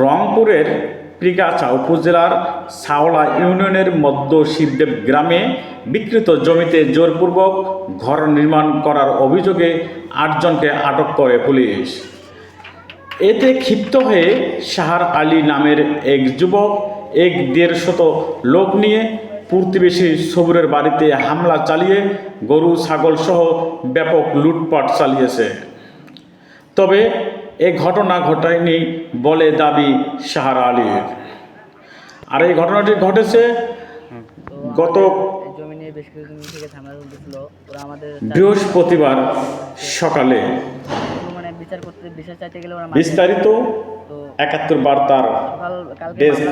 রংপুরের প্রিগাছা উপজেলার সাওলা ইউনিয়নের মধ্য শিবদেব গ্রামে বিকৃত জমিতে জোরপূর্বক ঘর নির্মাণ করার অভিযোগে আটজনকে আটক করে পুলিশ। এতে ক্ষিপ্ত হয়ে শাহার আলী নামের এক যুবক, এক দেড় শত লোক নিয়ে প্রতিবেশী সবুরের বাড়িতে হামলা চালিয়ে গরু, ছাগল সহ ব্যাপক লুটপাট চালিয়েছে। তবে এ ঘটনা ঘটায়নি বলে দাবি শাহার আলীর। আর এই ঘটনাটি ঘটেছে গত বৃহস্পতিবার সকালে। বিস্তারিত একাত্তর বার্তার হয়েছে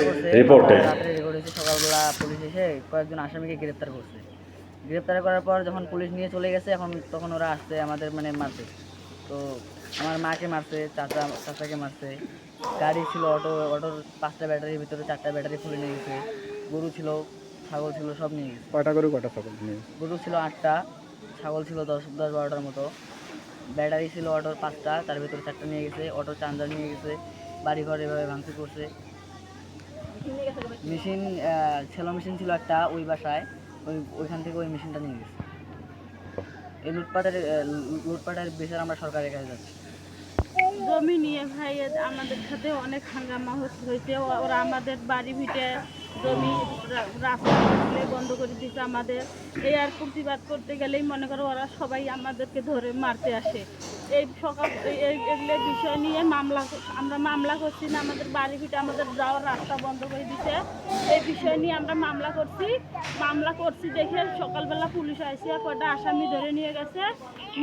সকালবেলা পুলিশ এসে কয়েকজন আসামিকে গ্রেপ্তার করছে গ্রেপ্তার করার পর যখন পুলিশ নিয়ে চলে গেছে, এখন তখন ওরা আসছে আমাদের মানে মারতে। তো আমার মাকে মারছে চাচা চাচাকে মারছে। গাড়ি ছিল অটো অটোর পাঁচটা ব্যাটারির ভিতরে চারটা ব্যাটারি খুলে নিয়ে গেছে। গরু ছিল ছাগল ছিল সব নিয়ে গেছে। কয়টা করে কয়টা ছাগল নিয়ে গরু ছিল আটটা ছাগল ছিল দশ দশ বারোটার মতো। ব্যাটারি ছিল অটোর পাঁচটা তার ভিতরে চারটা নিয়ে গেছে অটোর চার্জার নিয়ে গেছে বাড়ি ঘর এভাবে ভাঙচুর করছে। মেশিন ছেলো মেশিন ছিল একটা ওই বাসায় ওই ওইখান থেকে ওই মেশিনটা নিয়ে গেছে। এই লুটপাটের লুটপাটের বিচার আমরা সরকারের কাছে যাচ্ছি। জমি নিয়ে ভাই, আমাদের সাথে অনেক হাঙ্গামা হয়েছে। ওরা আমাদের বাড়ি ভিটে জমি রাস্তা বন্ধ করে দিচ্ছে আমাদের। এই আর প্রতিবাদ করতে গেলেই মনে করো ওরা সবাই আমাদেরকে ধরে মারতে আসে। এই সকাল এগুলো বিষয় নিয়ে মামলা আমরা মামলা করছি না, আমাদের বাড়ি ফিটে আমাদের যাওয়ার রাস্তা বন্ধ করে দিছে। এই বিষয় নিয়ে আমরা মামলা করছি। মামলা করছি দেখে সকালবেলা পুলিশ আইসে কটা আসামি ধরে নিয়ে গেছে।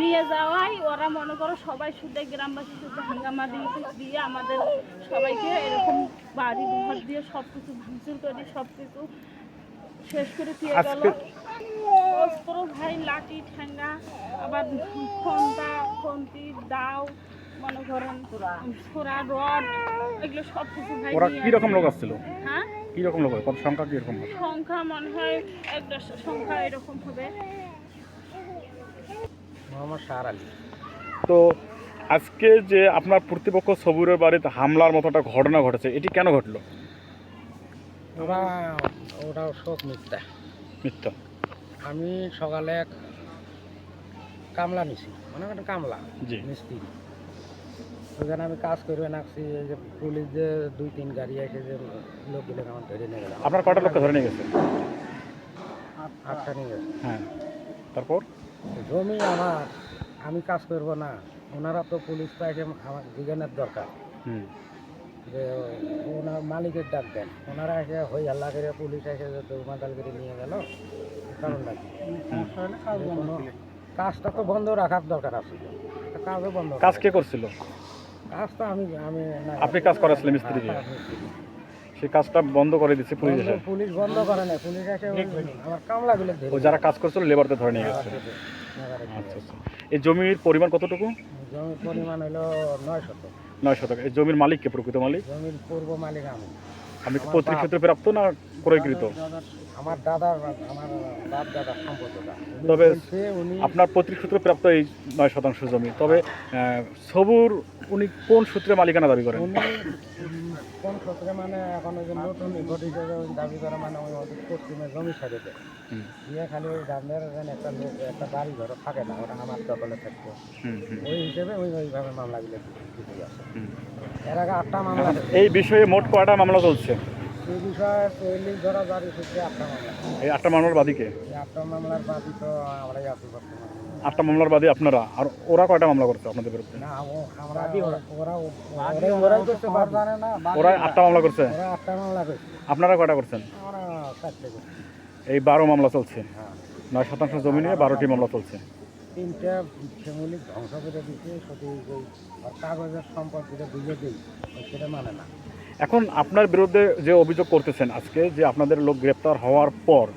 নিয়ে যাওয়াই ওরা মনে করো সবাই শুধু গ্রামবাসী শুধু হাঙ্গামা দিয়ে দিয়ে আমাদের সবাইকে এরকম বাড়ি ঘর দিয়ে সব কিছু ভাঙচুর করে সব কিছু শেষ করে দিয়ে গেল। অস্ত্র ভাই লাঠি ঠেঙ্গা আবার খন্তা খন্তি দাও মনে করেন ছোড়া। রড এগুলো সব কিছু ভাই ওরা নিয়ে কি রকম লোক আসছিল? হ্যাঁ? কি রকম লোক কত সংখ্যা কি রকম হবে? সংখ্যা মনে হয় একটা সংখ্যা এরকম হবে। মোহাম্মদ শাহর আলী। তো আজকে যে আপনার প্রতিপক্ষ সবুরের বাড়িতে হামলার মতো একটা ঘটনা ঘটেছে এটি কেন ঘটলো? ওরা ওরা সব মিথ্যা। মিথ্যা? আমি সকালে এক কামলা নিছি মানে একটা কামলা মিস্ত্রি। ওখানে আমি কাজ করে রাখছি এই যে পুলিশ যে দুই তিন গাড়ি এসে যে লোকগুলো আমার ধরে নিয়ে গেল আপনার কয়টা লোককে ধরে নিয়ে গেছে? আটটা। নিয়ে গেছে। হ্যাঁ। তারপর? জমি আমার আমি কাজ করব না ওনারা তো পুলিশ পাইছে আমার জিজ্ঞানের দরকার। হুম। যে ওনার মালিকের ডাক দেন। ওনারা এসে হই হাল্লা করে পুলিশ এসে যে দৌমাদাল করে নিয়ে গেল কারণটা কি কাজটা তো বন্ধ রাখার দরকার আছে। কাজও বন্ধ কাজ কে করছিল? কাজ তো আমি আমি আপনি কাজ করাছিলেন মিস্ত্রি দিয়ে? হ্যাঁ, কাজ মিস্ত্রি। সেই কাজটা বন্ধ করে দিচ্ছে পুলিশ এসে। পুলিশ বন্ধ করে না পুলিশ এসে আমার কামলাগুলো ধরে ও যারা কাজ করছিল লেবারদের ধরে নিয়ে গেছে। আচ্ছা আচ্ছা। এই জমির পরিমাণ কতটুকু? জমির পরিমাণ হলো নয় শত নয় শতক এই জমির মালিক কে প্রকৃত মালিক? জমির পূর্ব মালিক আমি। আমি কি পৈতৃক ক্ষেত্রে প্রাপ্ত না ক্রয়কৃত? আমার দাদার আমার বাপ দাদার সম্পর্কটা তবে আপনার পৈতৃক সূত্রে প্রাপ্ত এই নয় শতাংশ জমি। তবে সবুর উনি কোন সূত্রে মালিকানা দাবি করেন? কোন সূত্রে মানে এখন ওই যে নতুন ওই দাবি করে মানে ওই পশ্চিমে জমি ছেড়ে দেয়। দিয়ে খালি ওই গ্রামের একটা লোক একটা বাড়ি ঘর থাকে না ওটা আমার দখলে থাকতো। ওই হিসেবে ওই ওইভাবে মামলাগুলো এর আগে আটটা মামলা এই বিষয়ে মোট কয়টা মামলা চলছে? এই বিষয়ে চল্লিশ ধরা জারি হচ্ছে আটটা মামলা। এই আটটা মামলার বাদীকে? আটটা মামলার বাদী তো আমরাই আছি বর্তমানে। আটটা মামলার বাদী আপনারা? আর ওরা কয়টা মামলা করছে আপনাদের বিরুদ্ধে? না আমরা ওরা। ওরা করতে জানে না ওরা আটটা মামলা করছে? ওরা আটটা মামলা করছে। আপনারা কয়টা করছেন? আমরা চারটে করছি। এই বারো মামলা চলছে। হ্যাঁ। নয় শতাংশ জমি নিয়ে বারোটি মামলা চলছে। তিনটা ফ্যামিলি ধ্বংস করে দিচ্ছে কাগজের সম্পদ যেটা বুঝে দিই সেটা মানে না। এখন আপনার বিরুদ্ধে যে অভিযোগ করতেছেন আজকে যে আপনাদের লোক গ্রেপ্তার হওয়ার পর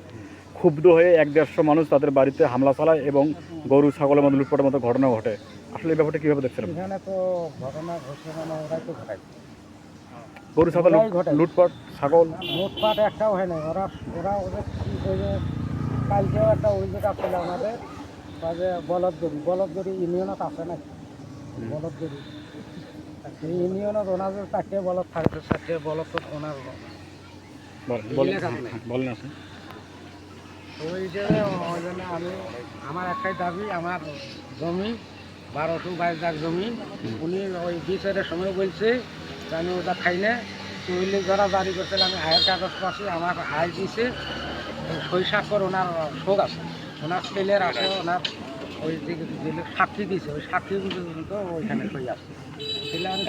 ক্ষুব্ধ হয়ে এক দেড়শো মানুষ তাদের বাড়িতে হামলা চালায় এবং গরু ছাগলের মধ্যে লুটপাটের মতো ঘটনা ঘটে। আসলে এই ব্যাপারটা কীভাবে দেখছেন মানে গরু ছাগল লুটপাট ছাগল? লুটপাট একটাও হয় না ওরা ওরা ওদের কালকেও একটা অভিযোগ আসছিল আমাদের বা যে বলদগড়ি বলদগড়ি ইউনিয়নত আছে নাকি? বলদগড়ি এই ইউনিয়নত ওনাদের চারটে বলক থাকছে চারটে বলক তো ওনার বলেন ওই হিসেবে ওই জন্য আমি আমার একটাই দাবি আমার জমি বারো টু বাইশ লাখ জমি উনি ওই বিচারের সময় বলছে আমি ওটা খাই না। তৈলি যারা জারি করছিল আমি আয়ের কাগজ পাচ্ছি আমার আয় দিছে স্বাক্ষর ওনার শোক আছে। ওনার ছেলের আছে ওনার ওই যে সাক্ষী দিছে ওই সাক্ষী পর্যন্ত ওইখানে আছে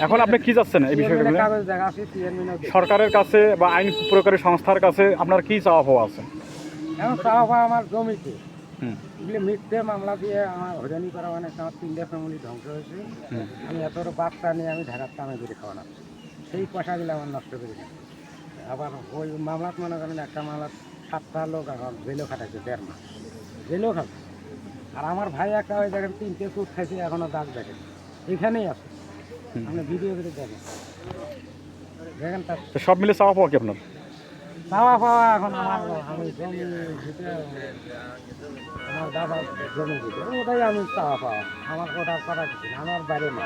এখন আপনি কি যাচ্ছেন এই বিষয়টা। সরকারের কাছে বা আইন প্রয়োগকারী সংস্থার কাছে আপনার কি চাওয়া পাওয়া আছে? এখন চাওয়া পাওয়া আমার জমিতে। মিথ্যে মামলা দিয়ে আমার হয়রানি করা মানে আমার তিনটে ফ্যামিলি ধ্বংস হয়েছে। আমি এত বাচ্চা নিয়ে আমি ঢাকার কামে করে খাওয়ানো সেই পয়সাগুলো আমার নষ্ট করে দিচ্ছে আবার ওই মামলাত মনে করেন একটা মামলাত সাতটা লোক এখন জেলেও খাটাইছে দেড় মাস। জেলেও খাবে আর আমার ভাই একটা ওই দেখেন তিনটে কুট খাইছে এখনও দাগ দেখেন। এখানেই আছে। আপনি ভিডিও করে দেখেন। দেখেন তার সব মিলে চাওয়া পাওয়া কি আপনার? চাওয়া পাওয়া এখন আমার আমি জমি আমার দাদা জমি দিতে ওটাই আমি চাওয়া পাওয়া। আমার ওটা করা কিছু আমার বাইরে না।